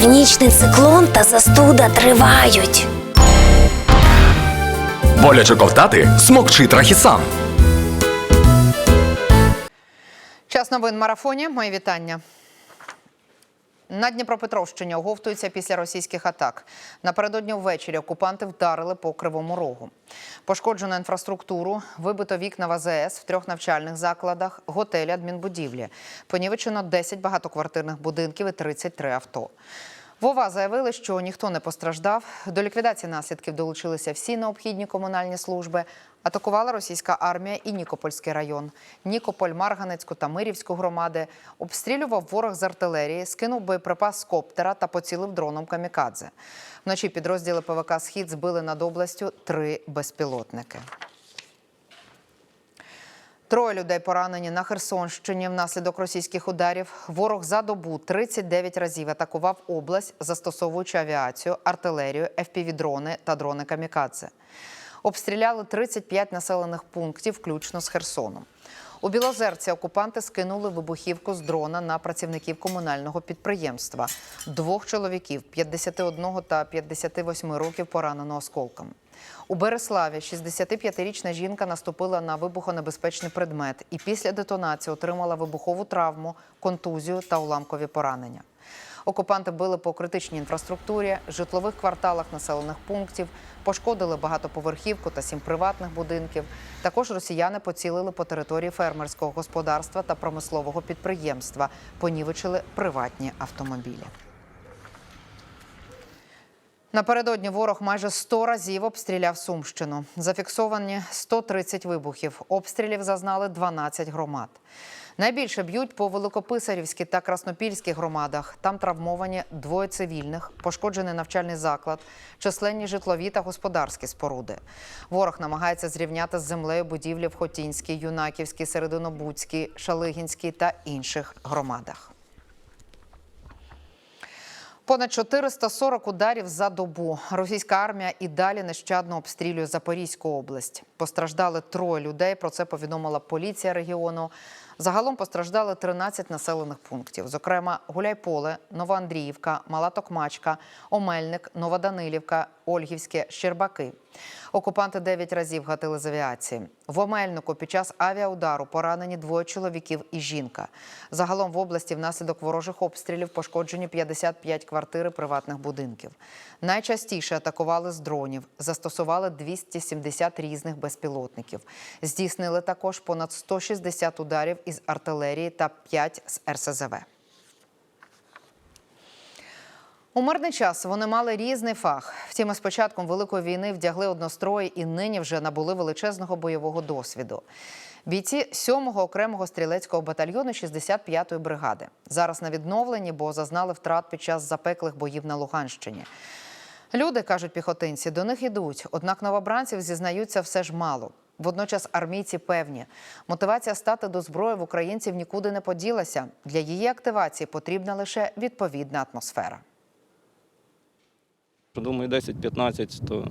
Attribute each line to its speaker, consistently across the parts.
Speaker 1: Північний циклон та застуда тривають.
Speaker 2: Боляче ковтати смокчи трахісан.
Speaker 3: Час новин марафоні. Мої вітання. На Дніпропетровщині оговтуються після російських атак. Напередодні ввечері окупанти вдарили по кривому рогу. Пошкоджено інфраструктуру, вибито вікна в АЗС в трьох навчальних закладах, готелі, адмінбудівлі. Понівечено 10 багатоквартирних будинків і 33 авто. Вова заявили, що ніхто не постраждав. До ліквідації наслідків долучилися всі необхідні комунальні служби. Атакувала російська армія і Нікопольський район. Нікополь, Марганецьку та Мирівську громади обстрілював ворог з артилерії, скинув боєприпас з коптера та поцілив дроном камікадзе. Вночі підрозділи ПВК Схід збили над областю три безпілотники. Троє людей поранені на Херсонщині внаслідок російських ударів. Ворог за добу 39 разів атакував область, застосовуючи авіацію, артилерію, FPV-дрони та дрони камікадзе. Обстріляли 35 населених пунктів, включно з Херсоном. У Білозерці окупанти скинули вибухівку з дрона на працівників комунального підприємства. Двох чоловіків 51 та 58 років поранено осколками. У Береславі 65-річна жінка наступила на вибухонебезпечний предмет і після детонації отримала вибухову травму, контузію та уламкові поранення. Окупанти били по критичній інфраструктурі, житлових кварталах населених пунктів, пошкодили багатоповерхівку та сім приватних будинків. Також росіяни поцілили по території фермерського господарства та промислового підприємства, понівечили приватні автомобілі. Напередодні ворог майже 100 разів обстріляв Сумщину. Зафіксовані 130 вибухів. Обстрілів зазнали 12 громад. Найбільше б'ють по Великописарівській та Краснопільській громадах. Там травмовані двоє цивільних, пошкоджений навчальний заклад, численні житлові та господарські споруди. Ворог намагається зрівняти з землею будівлі в Хотінській, Юнаківській, Серединобудській, Шалигінській та інших громадах. Понад 440 ударів за добу. Російська армія і далі нещадно обстрілює Запорізьку область. Постраждали троє людей. Про це повідомила поліція регіону. Загалом постраждали 13 населених пунктів. Зокрема, Гуляйполе, Новоандріївка, Мала Токмачка, Омельник, Новоданилівка, Ольгівське, Щербаки. Окупанти 9 разів гатили з авіації. В Омельнику під час авіаудару поранені двоє чоловіків і жінка. Загалом в області внаслідок ворожих обстрілів пошкоджені 55 квартир приватних будинків. Найчастіше атакували з дронів, застосували 270 різних безпілотників. Здійснили також понад 160 ударів із артилерії та 5 з РСЗВ. У мирний час вони мали різний фах. Втім, з початком великої війни вдягли однострої і нині вже набули величезного бойового досвіду. Бійці 7-го окремого стрілецького батальйону 65-ї бригади зараз на відновленні, бо зазнали втрат під час запеклих боїв на Луганщині. Люди кажуть піхотинці, до них ідуть, однак новобранців зізнаються все ж мало. Водночас армійці певні, мотивація стати до зброї в українців нікуди не поділася. Для її активації потрібна лише відповідна атмосфера.
Speaker 4: Думаю, 10-15, то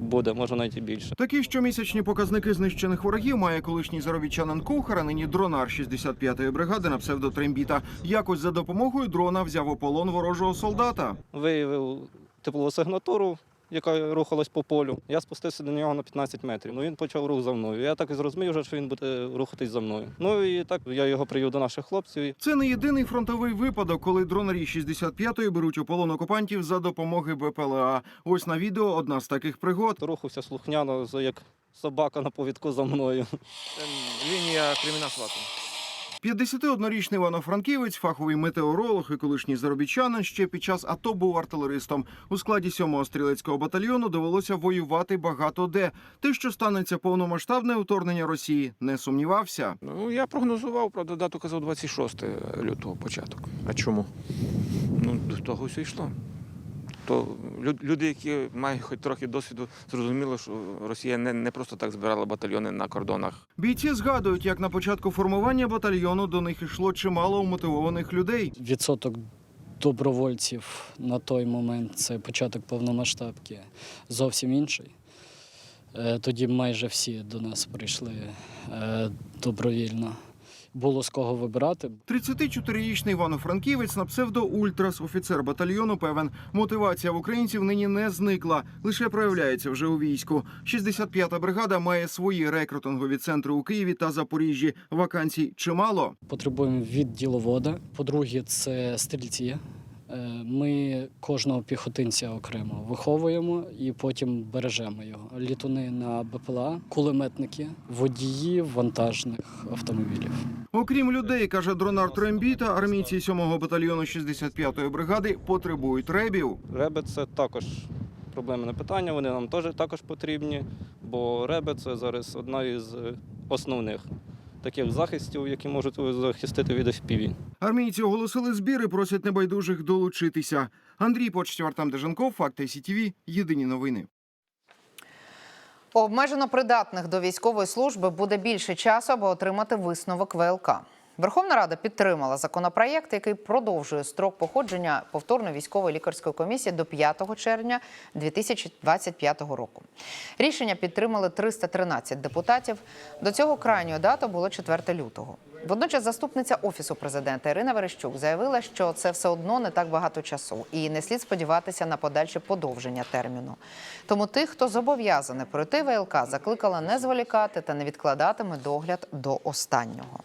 Speaker 4: буде, може навіть і більше.
Speaker 5: Такі щомісячні показники знищених ворогів має колишній заробітчанин Кухар, а нині дронар 65-ї бригади на псевдо Трембіта. Якось за допомогою дрона взяв у полон ворожого солдата.
Speaker 4: Виявив теплову сигнатуру, яка рухалась по полю. Я спустився до нього на 15 метрів. Ну він почав рух за мною. Я так і зрозумів, вже, що він буде рухатись за мною. Ну і так я його привів до наших хлопців.
Speaker 5: Це не єдиний фронтовий випадок, коли дронарі 65-ї беруть у полон окупантів за допомоги БПЛА. Ось на відео одна з таких пригод.
Speaker 4: Рухався слухняно, як собака на повідку за мною.
Speaker 6: Лінія кримінал свату.
Speaker 5: 51-річний Івано-Франківець, фаховий метеоролог і колишній заробітчанин, ще під час АТО був артилеристом. У складі 7-го стрілецького батальйону довелося воювати багато де. Те, що станеться повномасштабне вторгнення Росії, не сумнівався.
Speaker 6: Ну я прогнозував, правда, дату казав 26 лютого початок. А чому? Ну, до того все йшло. То люди, які мають хоч трохи досвіду, зрозуміли, що Росія не, не просто так збирала батальйони на кордонах.
Speaker 5: Бійці згадують, як на початку формування батальйону до них йшло чимало умотивованих людей.
Speaker 7: відсоток добровольців на той момент, це початок повномасштабки, зовсім інший. Е, Тоді майже всі до нас прийшли е, добровільно. Було з кого вибирати.
Speaker 5: 34-річний Івано-Франківець на псевдо Ультрас, офіцер батальйону, певен, мотивація в українців нині не зникла, лише проявляється вже у війську. 65-та бригада має свої рекрутингові центри у Києві та Запоріжжі. Вакансій чимало.
Speaker 7: Потребуємо від діловода. По-друге, це стрільці. Е, Ми кожного піхотинця окремо виховуємо і потім бережемо його. Літуни на БПЛА, кулеметники, водії вантажних автомобілів.
Speaker 5: Окрім людей, каже дронар Трембіта, армійці 7-го батальйону 65-ї бригади потребують ребів.
Speaker 4: Реби це також проблемне питання, вони нам теж також потрібні, бо реби це зараз одна із основних таких захистів, які можуть захистити від FPV.
Speaker 5: Армійці оголосили збір і просять небайдужих долучитися. Андрій Почтів, Артем Дежанков, Факти СІТВ, Єдині новини.
Speaker 3: Обмежено придатних до військової служби буде більше часу, аби отримати висновок ВЛК. Верховна Рада підтримала законопроєкт, який продовжує строк походження повторної військової лікарської комісії до 5 червня 2025 року. Рішення підтримали 313 депутатів. До цього крайньою датою було 4 лютого. Водночас заступниця офісу президента Ірина Верещук заявила, що це все одно не так багато часу, і не слід сподіватися на подальше подовження терміну. Тому тих, хто зобов'язаний пройти ВЛК, закликала не зволікати та не відкладатиме догляд до останнього.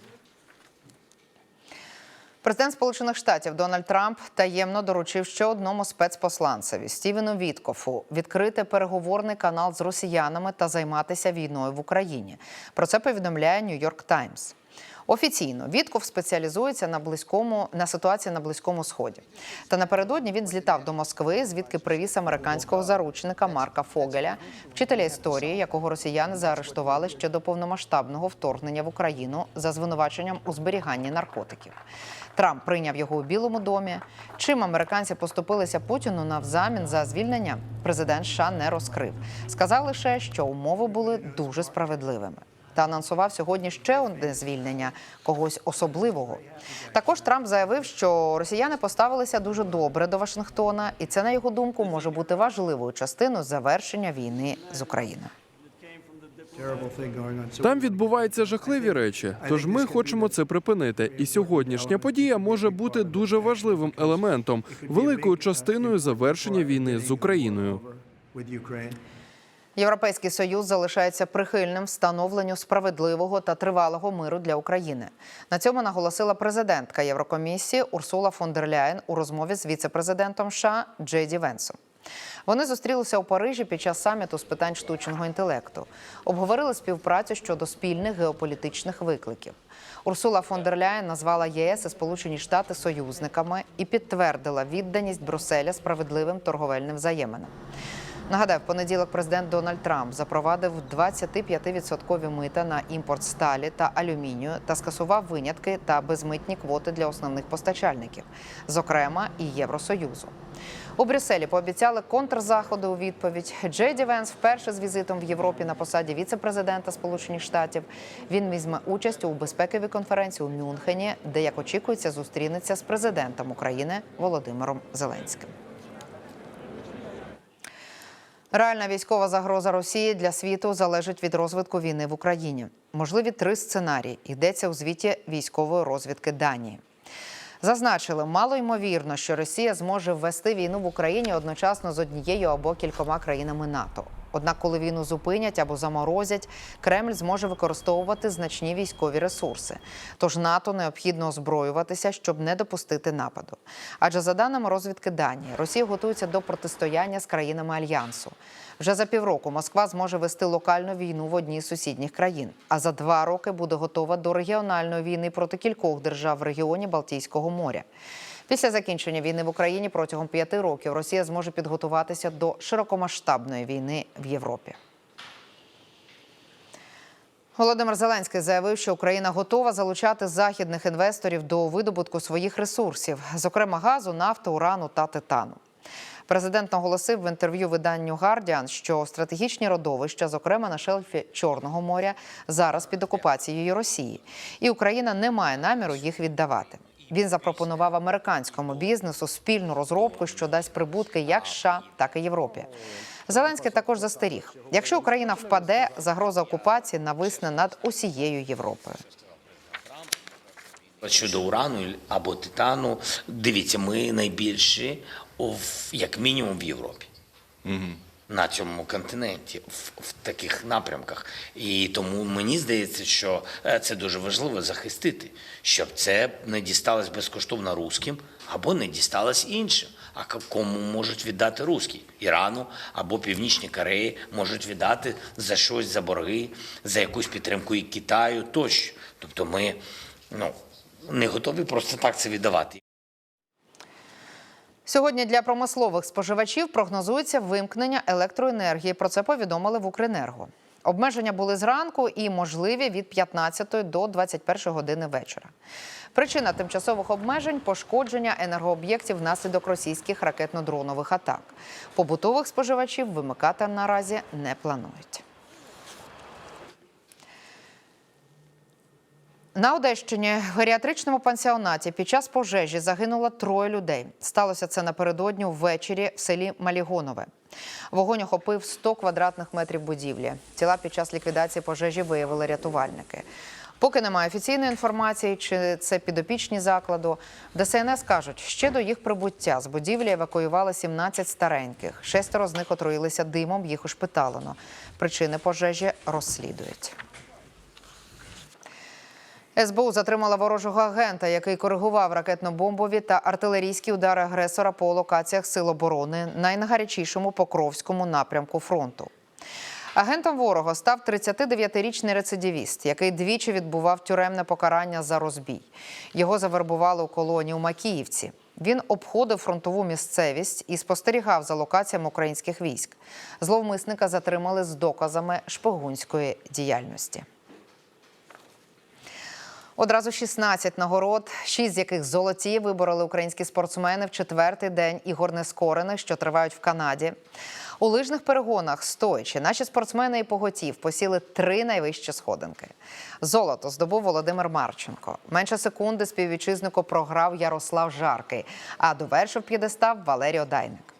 Speaker 3: Президент Сполучених Штатів Дональд Трамп таємно доручив ще одному спецпосланцеві Стівену Віткофу відкрити переговорний канал з росіянами та займатися війною в Україні. Про це повідомляє Нью-Йорк Таймс. Офіційно Вітков спеціалізується на близькому на ситуації на близькому сході. Та напередодні він злітав до Москви, звідки привіз американського заручника Марка Фогеля, вчителя історії, якого росіяни заарештували ще до повномасштабного вторгнення в Україну за звинуваченням у зберіганні наркотиків. Трамп прийняв його у Білому домі. Чим американці поступилися Путіну навзамін за звільнення, президент США не розкрив. Сказав лише, що умови були дуже справедливими. Та анонсував сьогодні ще одне звільнення когось особливого. Також Трамп заявив, що росіяни поставилися дуже добре до Вашингтона, і це, на його думку, може бути важливою частиною завершення війни з Україною.
Speaker 8: Там відбуваються жахливі речі. Тож ми хочемо це припинити. І сьогоднішня подія може бути дуже важливим елементом, великою частиною завершення війни з Україною.
Speaker 3: Європейський союз залишається прихильним встановленню справедливого та тривалого миру для України. На цьому наголосила президентка Єврокомісії Урсула фон дер Ляєн у розмові з віце-президентом США Джейді Венсом. Вони зустрілися у Парижі під час саміту з питань штучного інтелекту. Обговорили співпрацю щодо спільних геополітичних викликів. Урсула фон дер Ляєн назвала ЄС і Сполучені Штати союзниками і підтвердила відданість Брюсселя справедливим торговельним взаєминам. Нагадаю, в понеділок президент Дональд Трамп запровадив 25% мита на імпорт сталі та алюмінію та скасував винятки та безмитні квоти для основних постачальників, зокрема і Євросоюзу. У Брюсселі пообіцяли контрзаходи у відповідь. Джейді Венс вперше з візитом в Європі на посаді віце-президента Сполучених Штатів. Він візьме участь у безпековій конференції у Мюнхені, де, як очікується, зустрінеться з президентом України Володимиром Зеленським. Реальна військова загроза Росії для світу залежить від розвитку війни в Україні. Можливі три сценарії. Йдеться у звіті військової розвідки Данії. Зазначили, мало ймовірно, що Росія зможе ввести війну в Україні одночасно з однією або кількома країнами НАТО. Однак, коли війну зупинять або заморозять, Кремль зможе використовувати значні військові ресурси. Тож НАТО необхідно озброюватися, щоб не допустити нападу. Адже за даними розвідки Данії, Росія готується до протистояння з країнами альянсу. Вже за півроку Москва зможе вести локальну війну в одній з сусідніх країн, а за два роки буде готова до регіональної війни проти кількох держав в регіоні Балтійського моря. Після закінчення війни в Україні протягом п'яти років Росія зможе підготуватися до широкомасштабної війни в Європі. Володимир Зеленський заявив, що Україна готова залучати західних інвесторів до видобутку своїх ресурсів, зокрема газу, нафти, урану та титану. Президент наголосив в інтерв'ю виданню Guardian, що стратегічні родовища, зокрема на шельфі Чорного моря, зараз під окупацією Росії, і Україна не має наміру їх віддавати. Він запропонував американському бізнесу спільну розробку, що дасть прибутки як США, так і Європі. Зеленський також застеріг: якщо Україна впаде, загроза окупації нависне над усією Європою.
Speaker 9: Щодо урану або титану, дивіться, ми найбільші, в, як мінімум, в Європі. На цьому континенті, в, в таких напрямках. І тому мені здається, що е, це дуже важливо захистити, щоб це не дісталось безкоштовно русським або не дісталось іншим. А кому можуть віддати русські? Ірану або Північній Кореї можуть віддати за щось, за борги, за якусь підтримку і Китаю тощо. Тобто ми ну, не готові просто так це віддавати.
Speaker 3: Сьогодні для промислових споживачів прогнозується вимкнення електроенергії. Про це повідомили в Укренерго. Обмеження були зранку і можливі від 15 до 21 години вечора. Причина тимчасових обмежень пошкодження енергооб'єктів внаслідок російських ракетно-дронових атак. Побутових споживачів вимикати наразі не планують. На Одещині в геріатричному пансіонаті під час пожежі загинуло троє людей. Сталося це напередодні ввечері в селі Малігонове. Вогонь охопив 100 квадратних метрів будівлі. Тіла під час ліквідації пожежі виявили рятувальники. Поки немає офіційної інформації, чи це підопічні закладу. ДСНС кажуть, ще до їх прибуття з будівлі евакуювали 17 стареньких. Шестеро з них отруїлися димом, їх ушпиталено. Причини пожежі розслідують. СБУ затримала ворожого агента, який коригував ракетно-бомбові та артилерійські удари агресора по локаціях Сил оборони на найгарячішому Покровському напрямку фронту. Агентом ворога став 39-річний рецидивіст, який двічі відбував тюремне покарання за розбій. Його завербували у колонії у Макіївці. Він обходив фронтову місцевість і спостерігав за локаціями українських військ. Зловмисника затримали з доказами шпигунської діяльності. Одразу 16 нагород, 6 з яких золоті вибороли українські спортсмени в четвертий день ігор нескорених, що тривають в Канаді. У лижних перегонах стоячи наші спортсмени і поготів посіли три найвищі сходинки. Золото здобув Володимир Марченко. Менше секунди співвітчизнику програв Ярослав Жаркий, а довершив п'єдестав Валерій Одайник.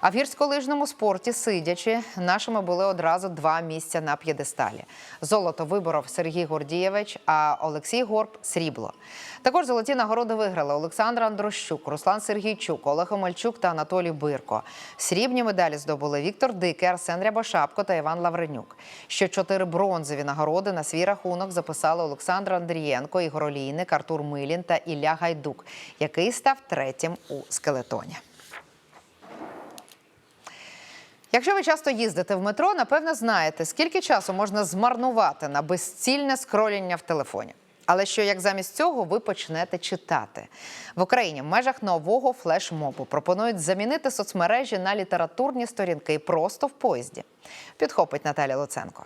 Speaker 3: А в гірськолижному спорті, сидячи, нашими були одразу два місця на п'єдесталі. Золото виборов Сергій Гордієвич, а Олексій Горб срібло. Також золоті нагороди виграли Олександр Андрощук, Руслан Сергійчук, Олег Омельчук та Анатолій Бирко. Срібні медалі здобули Віктор Дикий, Арсен Рябошапко та Іван Лавренюк. Ще чотири бронзові нагороди на свій рахунок записали Олександр Андрієнко, Ігор Олійник, Артур Милін та Ілля Гайдук, який став третім у скелетоні. Якщо ви часто їздите в метро, напевно знаєте, скільки часу можна змарнувати на безцільне скроління в телефоні. Але що як замість цього ви почнете читати в Україні в межах нового флешмобу пропонують замінити соцмережі на літературні сторінки просто в поїзді. Підхопить Наталя Луценко.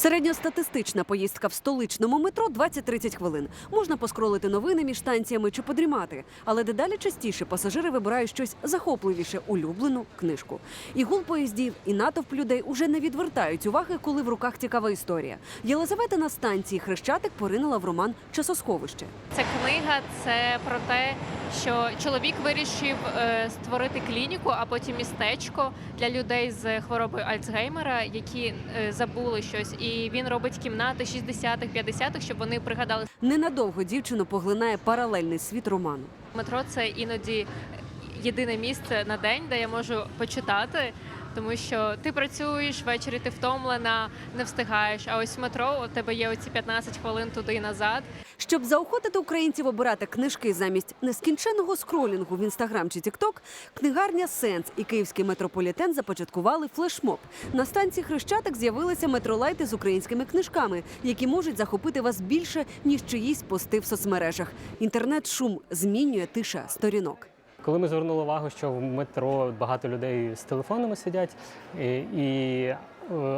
Speaker 10: Середньостатистична поїздка в столичному метро 20-30 хвилин. Можна поскролити новини між станціями чи подрімати, але дедалі частіше пасажири вибирають щось захопливіше улюблену книжку. І гул поїздів, і натовп людей уже не відвертають уваги, коли в руках цікава історія. Єлизавета на станції Хрещатик поринула в роман Часосховище.
Speaker 11: Ця книга це про те, що чоловік вирішив е, створити клініку, а потім містечко для людей з хворобою Альцгеймера, які е, забули щось, і він робить кімнати 60-х, 50-х, щоб вони пригадали.
Speaker 10: Ненадовго дівчину поглинає паралельний світ роману.
Speaker 11: Метро це іноді єдине місце на день, де я можу почитати. Тому що ти працюєш ввечері, ти втомлена, не встигаєш. А ось в метро у тебе є оці 15 хвилин туди і назад.
Speaker 10: Щоб заохотити українців обирати книжки замість нескінченного скролінгу в інстаграм чи тікток, книгарня Сенс і київський метрополітен започаткували флешмоб. На станції Хрещатик з'явилися метролайти з українськими книжками, які можуть захопити вас більше ніж чиїсь пости в соцмережах. Інтернет-шум змінює тиша сторінок.
Speaker 12: Коли ми звернули увагу, що в метро багато людей з телефонами сидять, і,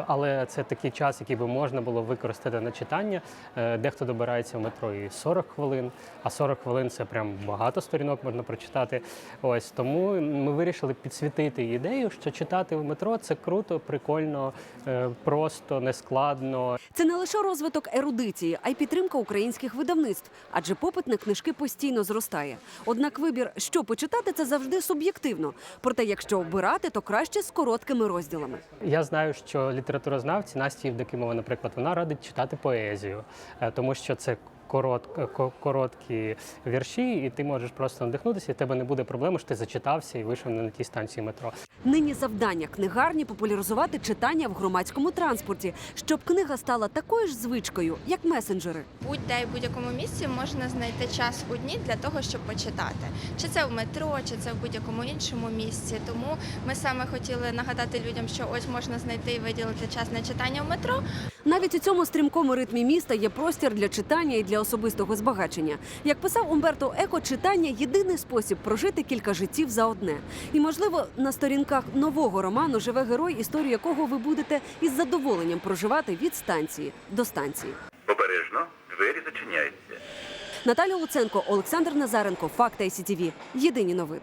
Speaker 12: але це такий час, який би можна було використати на читання. Е, Дехто добирається в метро і 40 хвилин, а 40 хвилин це прям багато сторінок можна прочитати. Ось тому ми вирішили підсвітити ідею, що читати в метро це круто, прикольно, е, просто, нескладно.
Speaker 10: Це не лише розвиток ерудиції, а й підтримка українських видавництв, адже попит на книжки постійно зростає. Однак вибір, що почитати, це завжди суб'єктивно. Проте, якщо обирати, то краще з короткими розділами.
Speaker 12: Я знаю, що літературознавці Насті Євдокимова, наприклад, вона радить читати поезію, е, тому що це корот, короткі вірші, і ти можеш просто надихнутися, і в тебе не буде проблеми, що ти зачитався і вийшов на тій станції метро.
Speaker 10: Нині завдання книгарні популяризувати читання в громадському транспорті, щоб книга стала такою ж звичкою, як месенджери.
Speaker 13: будь-де і будь-якому місці можна знайти час у дні для того, щоб почитати. Чи це в метро, чи це в будь-якому іншому місці. Тому ми саме хотіли нагадати людям, що ось можна знайти і виділити час на читання в метро.
Speaker 10: Навіть у цьому стрімкому ритмі міста є простір для читання і для особистого збагачення. Як писав Умберто Еко, читання єдиний спосіб прожити кілька життів за одне. І, можливо, на сторінках нового роману живе герой, історію якого ви будете із задоволенням проживати від станції до станції.
Speaker 14: Обережно, двері зачиняються.
Speaker 10: Наталя Луценко, Олександр Назаренко, Факти ICTV. Єдині новини.